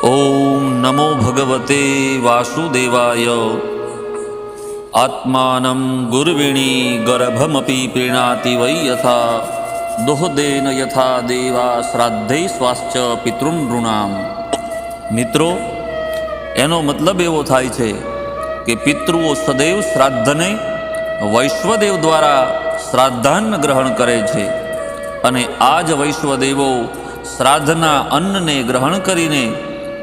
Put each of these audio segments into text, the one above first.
ઓમ નમો ભગવતે વાસુદેવાય આત્માનમ ગુરવિણી ગર્ભમપી પ્રીણાતિ વૈ યથા દોહદેન યથા દેવા શ્રાદ્ધૈ સ્વાસ્થ્ય પિતૃનૃણામ મિત્રો એનો મતલબ એવો થાય છે કે પિતૃઓ સદૈવ શ્રાદ્ધને વૈશ્વદેવ દ્વારા શ્રાદ્ધાન્ન ગ્રહણ કરે છે અને આ જ વૈશ્વદેવો શ્રાદ્ધના અન્નને ગ્રહણ કરીને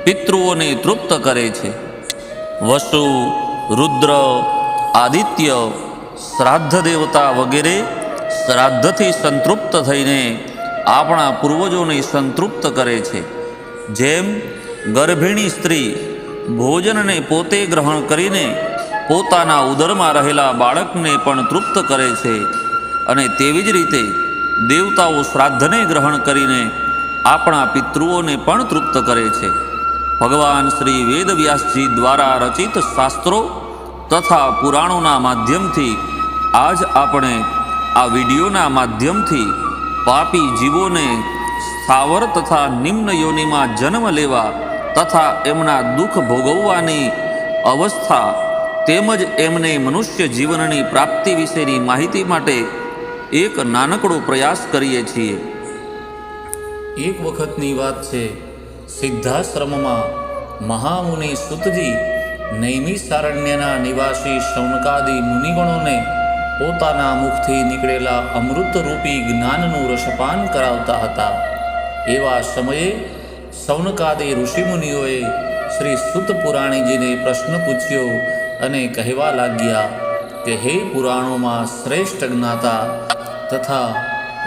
પિતૃઓને તૃપ્ત કરે છે. વસુ, રુદ્ર, આદિત્ય, શ્રાદ્ધ દેવતા વગેરે શ્રાદ્ધથી સંતૃપ્ત થઈને આપણા પૂર્વજોને સંતૃપ્ત કરે છે. જેમ ગર્ભિણી સ્ત્રી ભોજનને પોતે ગ્રહણ કરીને પોતાના ઉદરમાં રહેલા બાળકને પણ તૃપ્ત કરે છે અને તેવી જ રીતે દેવતાઓ શ્રાદ્ધને ગ્રહણ કરીને આપણા પિતૃઓને પણ તૃપ્ત કરે છે. ભગવાન શ્રી વેદવ્યાસજી દ્વારા રચિત શાસ્ત્રો તથા પુરાણોના માધ્યમથી આજ આપણે આ વિડીયોના માધ્યમથી પાપી જીવોને સ્થાવર તથા નિમ્ન યોનિમાં જન્મ લેવા તથા એમના દુઃખ ભોગવવાની અવસ્થા તેમજ એમને મનુષ્ય જીવનની પ્રાપ્તિ વિશેની માહિતી માટે એક નાનકડો પ્રયાસ કરીએ છીએ. એક વખતની વાત છે. સિદ્ધાશ્રમમાં મહામુનિ સુતજી નૈમિસારણ્યના નિવાસી શૌનકાદી મુનિગણોને પોતાના મુખથી નીકળેલા અમૃતરૂપી જ્ઞાનનું રસપાન કરાવતા હતા. એવા સમયે શૌનકાદી ઋષિમુનિઓએ શ્રી સુત પુરાણીજીને પ્રશ્ન પૂછ્યો અને કહેવા લાગ્યા કે, હે પુરાણોમાં શ્રેષ્ઠ જ્ઞાતા તથા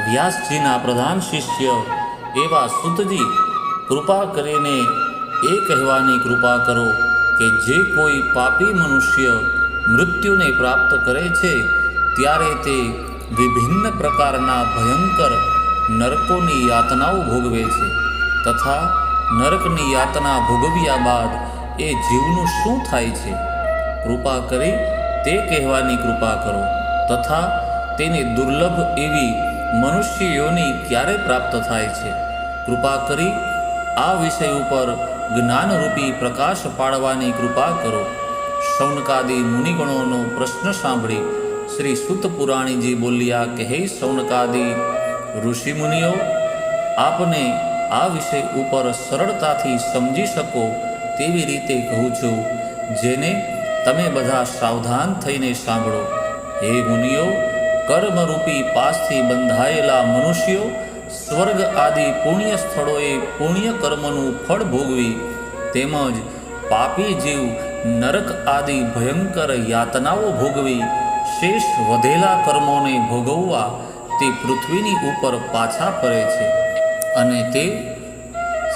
વ્યાસજીના પ્રધાન શિષ્ય એવા સુતજી કૃપા કરીને એ કહેવાની કૃપા કરો કે જે કોઈ પાપી મનુષ્ય મૃત્યુને પ્રાપ્ત કરે છે, ત્યારે તે વિભિન્ન પ્રકારના ભયંકર નરકોની યાતનાઓ ભોગવે છે તથા નરકની યાતના ભોગવ્યા બાદ એ જીવનું શું થાય છે? કૃપા કરી તે કહેવાની કૃપા કરો તથા તેને દુર્લભ એવી મનુષ્ય યોની ક્યારે પ્રાપ્ત થાય છે? કૃપા કરી આ વિષય ઉપર જ્ઞાનરૂપી પ્રકાશ પાડવાની કૃપા કરો. સૌનકાદી મુનિગણોનો પ્રશ્ન સાંભળી શ્રી સુત પુરાણીજી બોલ્યા કે હે ઋષિ ઋષિમુનિઓ, આપને આ વિષય ઉપર સરળતાથી સમજી શકો તેવી રીતે કહું છું, જેને તમે બધા સાવધાન થઈને સાંભળો. હે મુનિઓ, કર્મરૂપી પાસથી બંધાયેલા મનુષ્યો સ્વર્ગ આદિ પુણ્ય સ્થળોએ પુણ્ય કર્મનું ફળ ભોગવી તેમજ પાપી જીવ નરક આદિ ભયંકર યાતનાઓ ભોગવી શેષ વધેલા કર્મોને ભોગવવા તે પૃથ્વીની ઉપર પાછા ફરે છે અને તે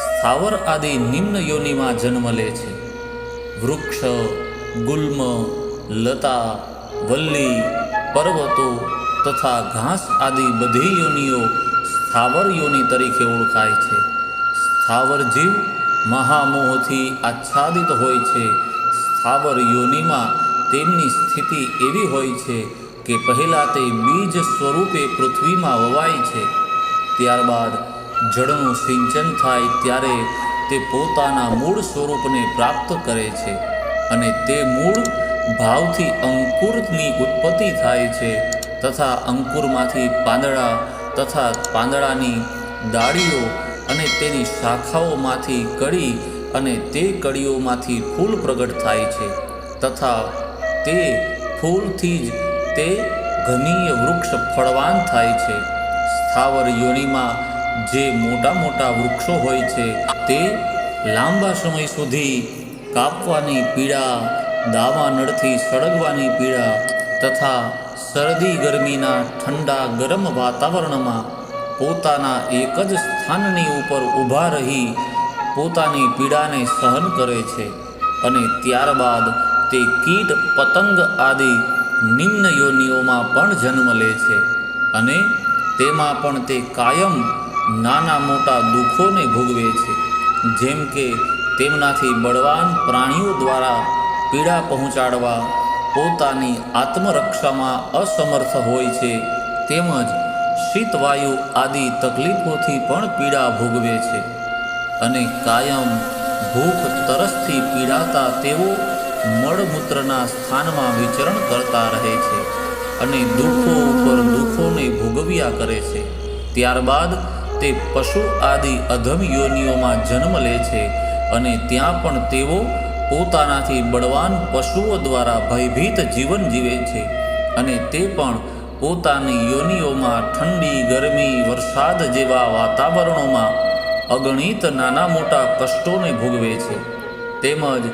સ્થાવર આદિ નિમ્ન યોનિમાં જન્મ લે છે. વૃક્ષ, ગુલ્મ, લતા, વલ્લી, પર્વતો તથા ઘાસ આદિ બધી યોનિઓ સ્થાવર યોની તરીકે ઓળખાય છે. સ્થાવર જીવ મહામોહથી આચ્છાદિત હોય છે. સ્થાવર યોનિમાં તેમની સ્થિતિ એવી હોય છે કે પહેલાં તે બીજ સ્વરૂપે પૃથ્વીમાં વવાય છે. ત્યારબાદ જળનું સિંચન થાય ત્યારે તે પોતાના મૂળ સ્વરૂપને પ્રાપ્ત કરે છે અને તે મૂળ ભાવથી અંકુરની ઉત્પત્તિ થાય છે તથા અંકુરમાંથી પાંદડા તથા પાંદડાની ડાળીઓ અને તેની શાખાઓમાંથી કડી અને તે કડીઓમાંથી ફૂલ પ્રગટ થાય છે તથા તે ફૂલથી જ તે ઘનીય વૃક્ષ ફળવાન થાય છે. સ્થાવર યોનિમાં જે મોટા મોટા વૃક્ષો હોય છે, તે લાંબા સમય સુધી કાપવાની પીડા દાવા નળથી સળગવાની પીડા તથા શરદી ગરમીના ઠંડા ગરમ વાતાવરણમાં પોતાના એક જ સ્થાનની ઉપર ઊભા રહી પોતાની પીડાને સહન કરે છે અને ત્યારબાદ તે કીટ, પતંગ આદિ નિમ્ન યોનિઓમાં પણ જન્મ લે છે અને તેમાં પણ તે કાયમ નાના મોટા દુઃખોને ભોગવે છે. જેમ કે તેમનાથી બળવાન પ્રાણીઓ દ્વારા પીડા પહોંચાડવા પોતાની આત્મરક્ષામાં અસમર્થ હોય છે, તેમજ શીતવાયુ આદિ તકલીફોથી પણ પીડા ભોગવે છે અને કાયમ ભૂખ તરસથી પીડાતા તેઓ મળમૂત્રના સ્થાનમાં વિચરણ કરતા રહે છે અને દુઃખો ઉપર દુઃખોને ભોગવ્યા કરે છે. ત્યારબાદ તે પશુ આદિ અધમ યોનિઓમાં જન્મ લે છે અને ત્યાં પણ તેઓ પોતાનાથી બળવાન પશુઓ દ્વારા ભયભીત જીવન જીવે છે અને તે પણ પોતાની યોનિઓમાં ઠંડી, ગરમી, વરસાદ જેવા વાતાવરણોમાં અગણિત નાના મોટા કષ્ટોને ભોગવે છે. તેમજ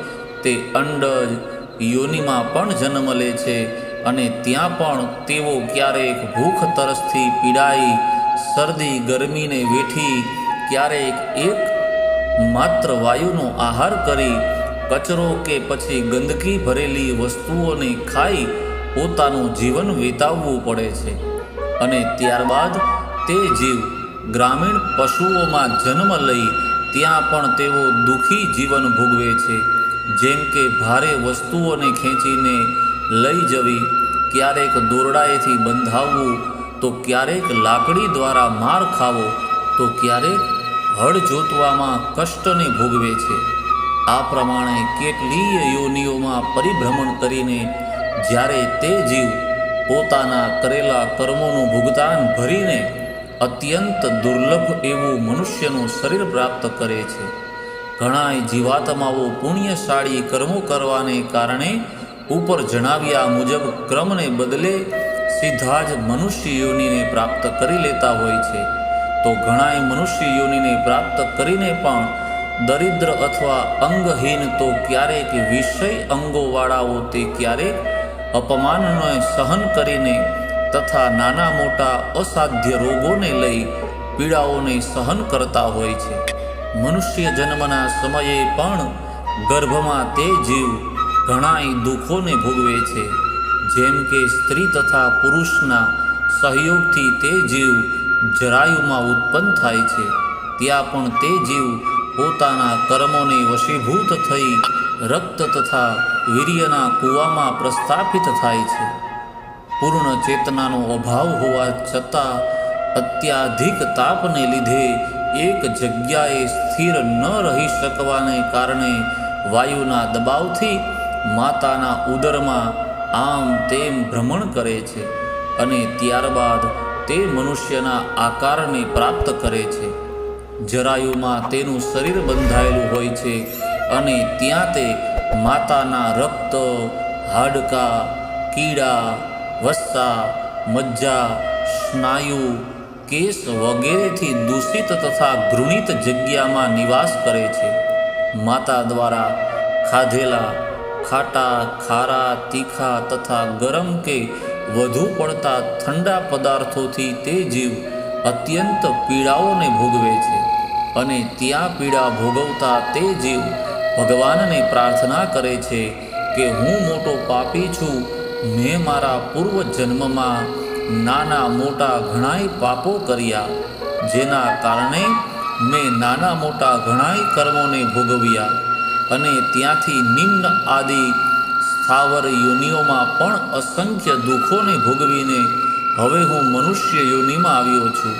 તે અંડજ યોનિમાં પણ જન્મ લે છે અને ત્યાં પણ તેઓ ક્યારેક ભૂખ તરસથી પીડાઈ, શરદી, ગરમીને વેઠી ક્યારેક એક માત્ર વાયુનો આહાર કરી કચરો કે પછી ગંદકી ભરેલી વસ્તુઓને ખાઈ પોતાનું જીવન વિતાવવું પડે છે. અને ત્યારબાદ તે જીવ ગ્રામીણ પશુઓમાં જન્મ લઈ ત્યાં પણ તેઓ દુઃખી જીવન ભોગવે છે. જેમ કે ભારે વસ્તુઓને ખેંચીને લઈ જવી, ક્યારેક દોરડાએથી બંધાવવું, તો ક્યારેક લાકડી દ્વારા માર ખાવો, તો ક્યારેક હળ જોતવામાં કષ્ટને ભોગવે છે. આ પ્રમાણે કેટલીય યોનિઓમાં પરિભ્રમણ કરીને જ્યારે તે જીવ પોતાના કરેલા કર્મોનું ભુગતાન ભરીને અત્યંત દુર્લભ એવું મનુષ્યનું શરીર પ્રાપ્ત કરે છે. ઘણાય જીવાત્માઓ પુણ્યશાળી કર્મો કરવાને કારણે ઉપર જણાવ્યા મુજબ ક્રમને બદલે સીધા જ મનુષ્ય યોનિને પ્રાપ્ત કરી લેતા હોય છે. તો ઘણાય મનુષ્ય યોનિને પ્રાપ્ત કરીને પણ દરિદ્ર અથવા અંગહીન તો ક્યારેક વિષય અંગોવાળાઓ તે ક્યારેક અપમાનને સહન કરીને તથા નાના મોટા અસાધ્ય રોગોને લઈ પીડાઓને સહન કરતા હોય છે. મનુષ્ય જન્મના સમયે પણ ગર્ભમાં તે જીવ ઘણાય દુઃખોને ભોગવે છે. જેમ કે સ્ત્રી તથા પુરુષના સહયોગથી તે જીવ જરાયુમાં ઉત્પન્ન થાય છે. ત્યાં પણ તે જીવ પોતાના કર્મોને વશીભૂત થઈ રક્ત તથા વીર્યના કૂવામાં પ્રસ્થાપિત થાય છે. પૂર્ણ ચેતનાનો અભાવ હોવા છતાં અત્યાધિક તાપને લીધે એક જગ્યાએ સ્થિર ન રહી શકવાને કારણે વાયુના દબાવથી માતાના ઉદરમાં આમ તેમ ભ્રમણ કરે છે અને ત્યારબાદ તે મનુષ્યના આકારને પ્રાપ્ત કરે છે. જરાયુમાં તેનું શરીર બંધાયેલું હોય છે અને ત્યાં તે માતાના રક્ત, હાડકા, કીડા, વસ્સા, મજ્જા, સ્નાયુ, કેસ વગેરેથી દૂષિત તથા ઘૃણિત જગ્યામાં નિવાસ કરે છે. માતા દ્વારા ખાધેલા ખાટા, ખારા, તીખા તથા ગરમ કે વધુ પડતા ઠંડા પદાર્થોથી તે જીવ અત્યંત પીડાઓને ભોગવે છે. અને ત્યાં પીડા ભોગવતા તે જીવ ભગવાનને પ્રાર્થના કરે છે કે હું મોટો પાપી છું, મેં મારા પૂર્વ જન્મમાં નાના મોટા ઘણાય પાપો કર્યા, જેના કારણે મેં નાના મોટા ઘણાય કર્મોને ભોગવ્યા અને ત્યાંથી નિમ્ન આદિ સ્થાવર યોનિઓમાં પણ અસંખ્ય દુઃખોને ભોગવીને હવે હું મનુષ્ય યોનિમાં આવ્યો છું.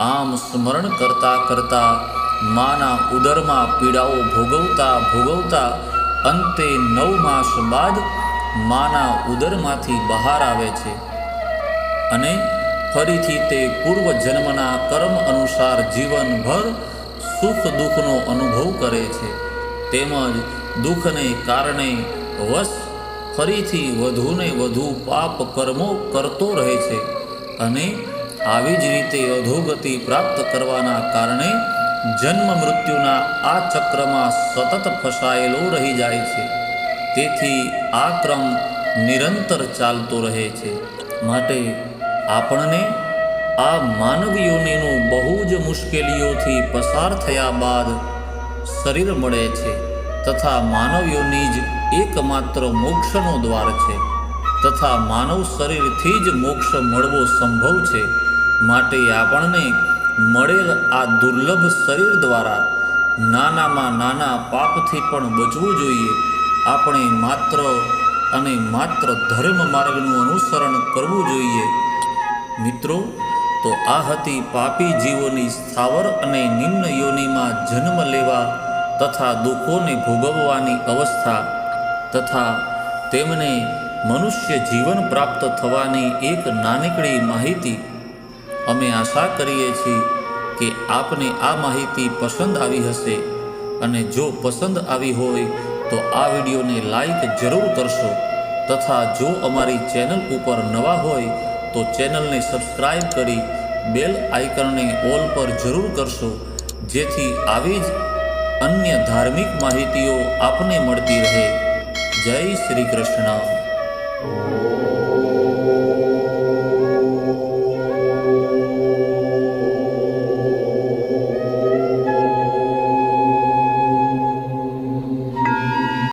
આમ સ્મરણ કરતા કરતા માના ઉદરમાં પીડાઓ ભોગવતા ભોગવતા અંતે નવ માસ બાદ માના ઉદરમાંથી બહાર આવે છે. અને ફરીથી તે પૂર્વ જન્મના કર્મ અનુસાર જીવનભર સુખ દુઃખનો અનુભવ કરે છે. તેમજ દુઃખને કારણે વશ ફરીથી વધુને વધુ પાપ કર્મો કરતો રહે છે. અને આવી જ રીતે અધોગતિ પ્રાપ્ત કરવાના કારણે જન્મ મૃત્યુના આ ચક્રમાં સતત ફસાયેલો રહી જાય છે. તેથી આ ક્રમ નિરંતર ચાલતો રહે છે. માટે આપણને આ માનવ બહુ જ મુશ્કેલીઓથી પસાર થયા બાદ શરીર મળે છે તથા માનવ જ એકમાત્ર મોક્ષનો દ્વાર છે. તથા માનવ શરીરથી જ મોક્ષ મળવો સંભવ છે. માટે આપણને મળેલ આ દુર્લભ શરીર દ્વારા નાનામાં નાના પાપથી પણ બચવું જોઈએ. આપણે માત્ર અને માત્ર ધર્મ માર્ગનું અનુસરણ કરવું જોઈએ. મિત્રો, તો આ હતી પાપી જીવોની સ્થાવર અને નિમ્ન યોનિમાં જન્મ લેવા તથા દુઃખોને ભોગવવાની અવસ્થા તથા તેમને મનુષ્ય જીવન પ્રાપ્ત થવાની એક નાનકડી માહિતી અમે આશા કરીએ છીએ કે આપને આ માહિતી પસંદ આવી હશે અને જો પસંદ આવી હોય તો આ વિડીયોને લાઈક જરૂર કરશો તથા જો અમારી ચેનલ ઉપર નવા હોય તો ચેનલને સબસ્ક્રાઈબ કરી બેલ આઇકનને ઓલ પર જરૂર કરશો જેથી આવી જ અન્ય ધાર્મિક માહિતીઓ આપને મળતી રહે. જય શ્રી કૃષ્ણ.